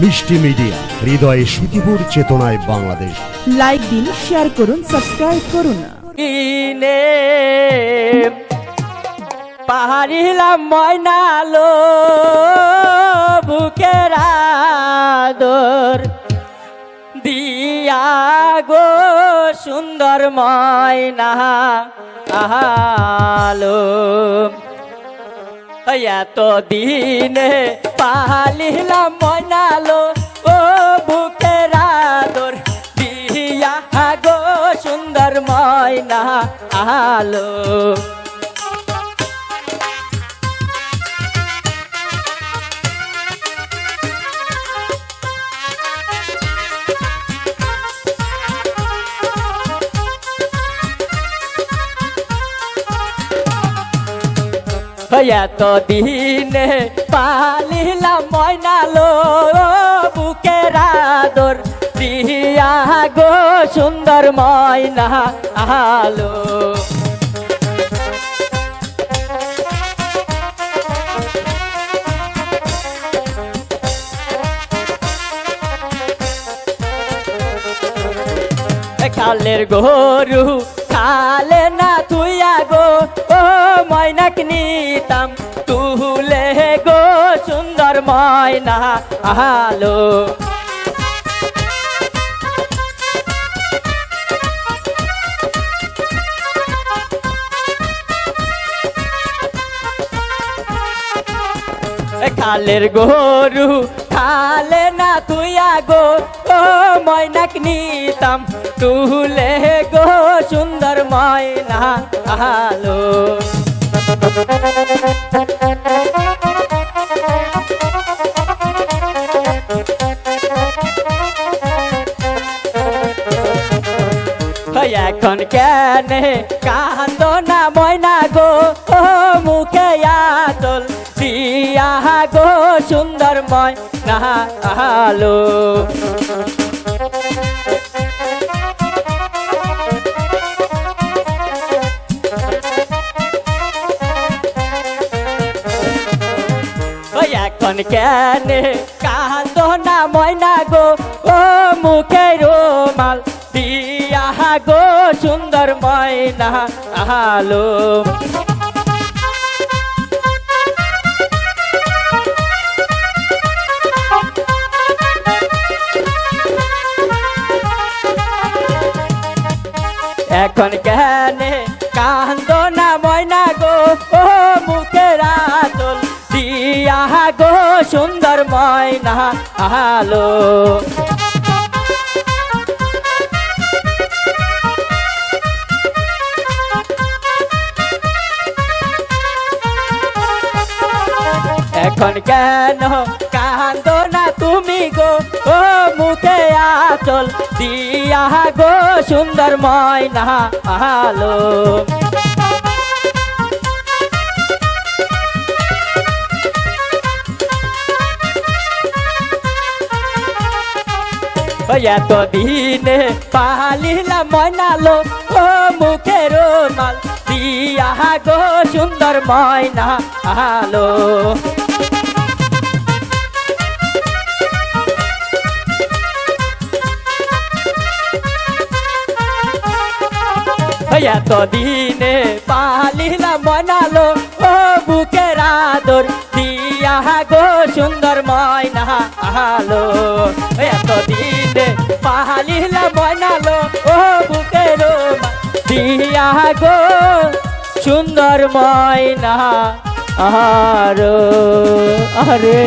মিষ্টি মিডিয়া হৃদয়ে সুতিপুর চেতনায় বাংলাদেশ। লাইক দিন শেয়ার করুন সাবস্ক্রাইব করুন। কিনে পাহাড়িলাম ময়নালো বুকের আদর দিয়া গো সুন্দর ময়না আলো। এত দিনে পালিলাম মনালো ও বুকের আদর দিয়া গো সুন্দর ময়না আলো। এত দিনে পালিলাম ময়নালো বুকের আদর দিয়া গো সুন্দর ময়না আলো। কালের গরু ময়নাক নিতাম। তুলে গো সুন্দর ময়না আলো। কালের গরু খালে না তুইয়া গো ও ময়নাক নিতাম। তুলে গো সুন্দর ময়না আলো। এখন কেন? কান্দ না ময়না গো, ও মুখে আতল দিয়া গো সুন্দর ময়না আলো। এখন কেন? কান্দ না ময়না গো, ও মুখে রোমাল দিয়া গো সুন্দর ময়না, আলো। এখন কেন কান্দ না ময়না গো, ও মুখের আতল দিয়া গো সুন্দর ময়না, আলো। এখন কেন কান্দ না তুমি গো? ও মুখে আচল, দিয়া গো সুন্দর ময়না আলো। এত দিনে পালিলাম ময়নালো ও মুখের মাল দিয়া গো সুন্দর ময়না আলো। এত দিনে পালিলাম মনালো ও বুকের আদর দিয়া গো সুন্দর ময়না আলো। এত দিনে পালিলাম মনালো ও বুকের দিয়া গো সুন্দর ময়না আরও আরে।